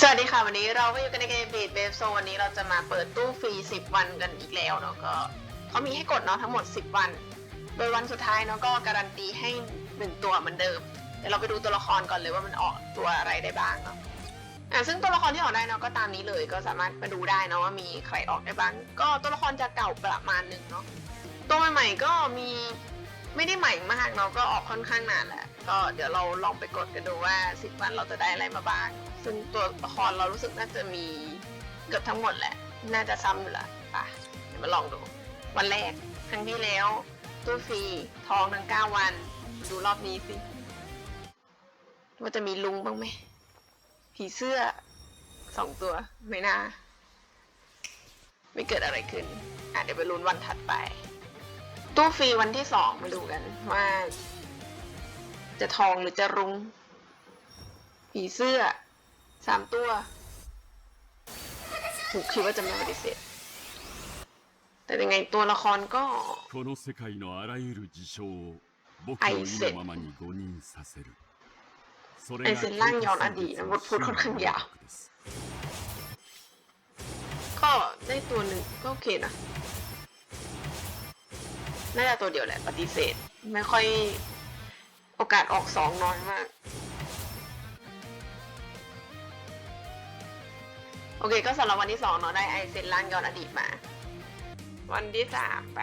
สวัสดีค่ะ วันนี้เราก็อยู่กันในเกมบีดเบฟโซวันนี้เราจะมาเปิดตู้ฟรี 10 วันกันอีกแล้วเนาะก็เขามีให้กดเนาะทั้งหมด 10 วัน โดยวันสุดท้ายเนาะก็การันตีให้ 1 ตัวเหมือนเดิม เดี๋ยวเราไปดูตัวละครก่อนเลยว่ามันออกตัวอะไรได้บ้างเนาะอะซึ่งตัวละครที่ออกได้เนาะก็ตามนี้เลยก็สามารถมาดูได้เนาะว่ามีใครออกได้บ้าง ก็ตัวละครจะเก่าประมาณหนึ่งเนาะตัวใหม่ๆก็มีไม่ได้ใหม่มากเนาะก็ออกค่อนข้างนานแหละ ก็เดี๋ยวเราลองไปกดกันดูว่า10วันเราจะได้อะไรมาบ้าง ซึ่งตัวละครเรารู้สึกน่าจะมีเกือบทั้งหมดแหละ น่าจะซ้ำอยู่ละไปเดี๋ยวมาลองดู วันแรกครั้งที่แล้ว ตู้ฟรีทองทั้งเก้าวัน ดูรอบนี้สิว่าจะมีลุงบ้างไหมผีเสื้อสองตัวไม่น่าไม่เกิดอะไรขึ้น อะเดี๋ยวไปลุ้นวันถัดไป ตู้ฟรีวันที่สองมาดูกันว่า จะทองหรือจะรุง้งผีเสื้อสามตัวถูกคิดว่าจะไม่ปฏิเสธแต่ยังไงตัวละครก็ไอเซนไอเซนร่างย้อนอดีตนะบทพูดค่อนข้างยาวก็ได้ตัวหนึ่งก็โอเคนะน่าจะตัวเดียวแหละปฏิเสธ ไม่ค่อย โอกาสออกสองน้อยมาก โอเคก็สำหรับวันที่สองเนาะได้ไอเซนล้านย้อนอดีตมา วันที่สามไป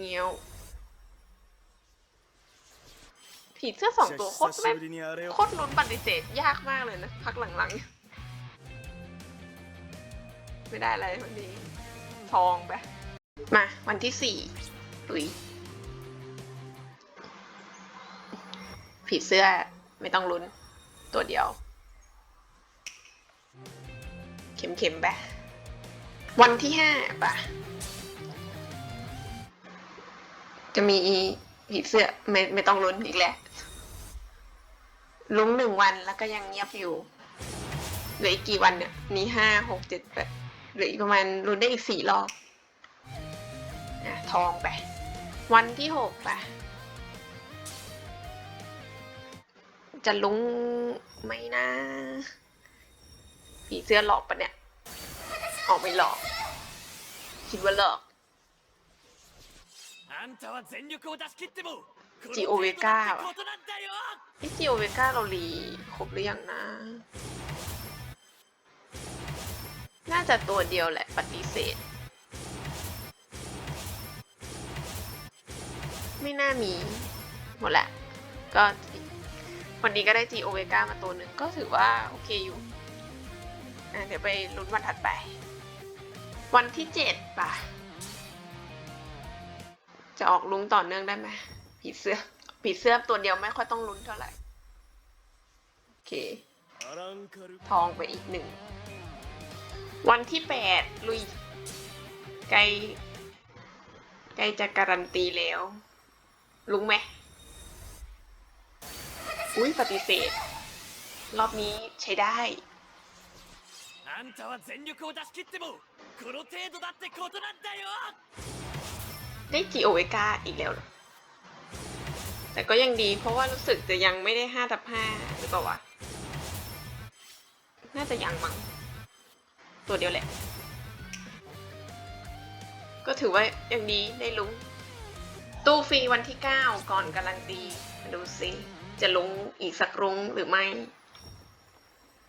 เงี้ยวผีเสื้อสองตัวโคตรไม่โคตรลุ้นปฏิเสธยากมากเลยนะ พักหลังๆ ไม่ได้อะไรวันนี้ ทองไป มา วันที่สี่อุย ผีเสื้อไม่ต้องลุ้น ตัวเดียว เข็มๆไปวันที่ห้าปะจะมีผีเสื้อไม่ไม่ต้องลุ้นอีกแล้วลุ้งหนึ่งวันแล้วก็ยังเงียบอยู่เหลืออีกกี่วันเนี่ย นี่ห้าหกเจ็ดแปดเหลืออีกประมาณลุ้นได้อีกสี่รอบ ทองไป วันที่หกไป จะลุงไม่นะ ผีเสื้อหลอกปะเนี่ย ออกไม่หลอก คิดว่าหลอกจิโอเวก้าพี่จิโอเวก้าเราลีครบหรือยังนะ น่าจะตัวเดียวแหละปฏิเสธ ไม่น่ามี หมดแหละก็วันนี้ก็ได้จีโอเวก้ามาตัวหนึ่งก็ถือว่าโอเคอยู่เดี๋ยวไปลุ้นวันถัดไป วันที่เจ็ดป่ะ จะออกลุ้งต่อเนื่องได้ไหมผีเสื้อผีเสื้อตัวเดียวไม่ค่อยต้องลุ้นเท่าไหร่ โอเค ทองไปอีกหนึ่ง วันที่แปดลุย ไกล ไกลจะการันตีแล้ว ลุงไหมอุ้ยปฏิเสธ รอบนี้ใช้ได้ あんたは全力を出し切ってもこの程度だってことなんだよ ได้จีโอเวกาอีกแล้วเหรอแต่ก็ยังดีเพราะว่ารู้สึกจะยังไม่ได้ห้าทับห้าหรือเปล่าวะ น่าจะยังมั้ง ตัวเดียวแหละ ก็ถือว่ายังดีได้ลุ้ง ตู้ฟรีวันที่ 9 ก่อนการันตีมาดูซิ จะลุ้งอีกสักรุ้งหรือไม่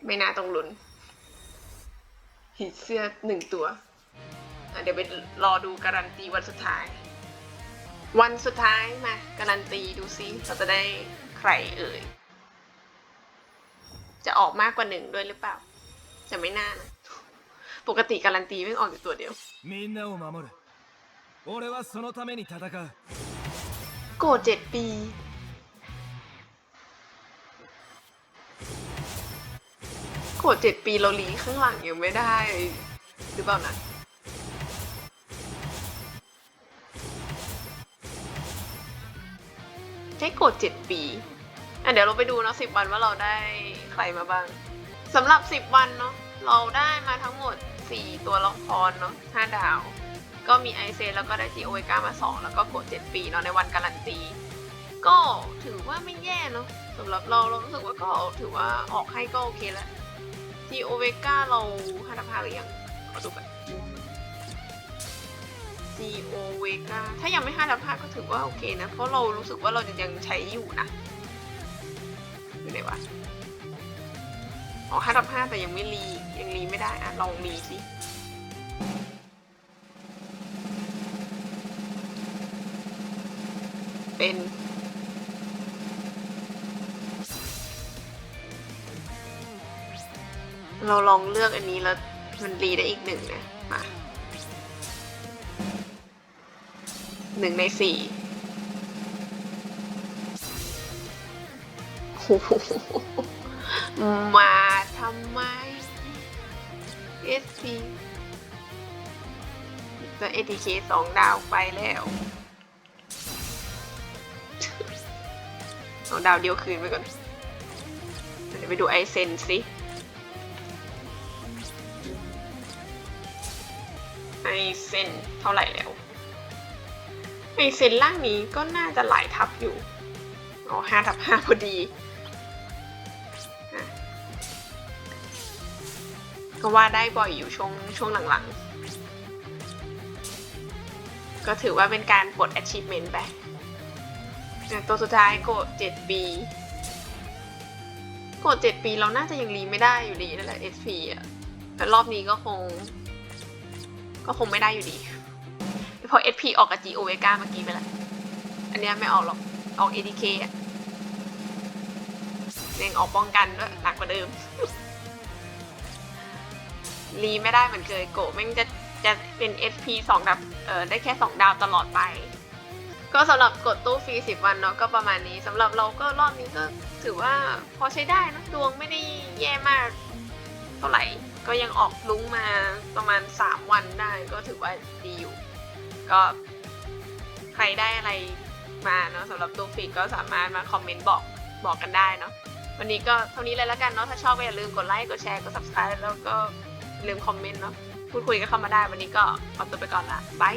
ไม่น่าต้องลุ้นผีเสื้อหนึ่งตัว อ่ะเดี๋ยวไปรอดูการันตีวันสุดท้าย วันสุดท้ายมาการันตีดูซิเราจะได้ใครเอ่ย จะออกมากกว่าหนึ่งด้วยหรือเปล่า จะไม่น่านะ ปกติการันตีไม่ออกอยู่ตัวเดียว みんなを守る俺はそのために戦う โกรธเจ็ดปี โกรธเจ็ดปีเราลีข้างหลังยังไม่ได้ หรือเปล่านะได้โกรธเจ็ดปี อะเดี๋ยวเราไปดูเนาะสิบวันว่าเราได้ใครมาบ้างสำหรับสิบวันเนาะเราได้มาทั้งหมดสี่ตัวละครเนาะห้าดาว ก็มีไอเซแล้วก็ได้จีโอเวก้ามาสองแล้วก็โกรธเจ็ดปีเนาะในวันการันตี ก็ถือว่าไม่แย่เนาะสำหรับเราเรารู้สึกว่าก็ถือว่าออกให้ก็โอเคแล้วทีโอเวก้าเราห้าทับห้าหรือยังขอดูกัน G O Vega ถ้ายังไม่ห้าทับห้าก็ถือว่าโอเคนะ เพราะเรารู้สึกว่าเราจะยังใช้อยู่นะอยู่ไหนวะอ๋อห้าทับห้าแต่ยังไม่รียังรีไม่ได้อะลองรีสิ เป็น เราลองเลือกอันนี้แล้วมันรีได้อีกหนึ่งนะมาหนึ่งในสี่มาทำไม SP จะ ATK สองดาวไปแล้ว เอาดาวเดียวคืนไปก่อน เดี๋ยวไปดูไอเซนสิไอเซนเท่าไหร่แล้วไอเซนล่างนี้ก็น่าจะหลายทับอยู่ อ๋อห้าทับห้าพอดี ก็ว่าได้บ่อยอยู่ช่วงช่วงหลังๆ ก็ถือว่าเป็นการปลด achievement ไป อะตัวสุดท้ายโกดเจ็ดปีโกดเจ็ดปีเราน่าจะยังรีไม่ได้อยู่ดีนั่นแหละ SP อะแต่รอบนี้ก็คง ก็คงไม่ได้อยู่ดี เพราะ SP ออกกับ G O Vega เมื่อกี้ไปแล้ว อันเนี้ยไม่ออกหรอก ออก ADK อะยังออกป้องกันด้วยหนักกว่าเดิม รีไม่ได้เหมือนเคยโกะแม่งจะจะเป็น SP สองดาวเออได้แค่สองดาวตลอดไป ก็สำหรับกดตู้ฟรีสิบวันเนาะก็ประมาณนี้สำหรับเราก็รอบนี้ก็ถือว่าพอใช้ได้นะดวงไม่ได้แย่มากเท่าไหร่ก็ยังออกลุ้งมาประมาณ 3 วันได้ก็ถือว่าดีอยู่ ก็ใครได้อะไรมาเนาะสำหรับตู้ฟรีก็สามารถมาคอมเมนต์บอกบอกกันได้เนาะวันนี้ก็เท่านี้เลยแล้วกันเนาะถ้าชอบก็อย่าลืมกดไลค์กดแชร์กด subscribe แล้วก็ลืมคอมเมนต์เนาะพูดคุยกันเข้ามาได้วันนี้ก็ขอตัวไปก่อนละบาย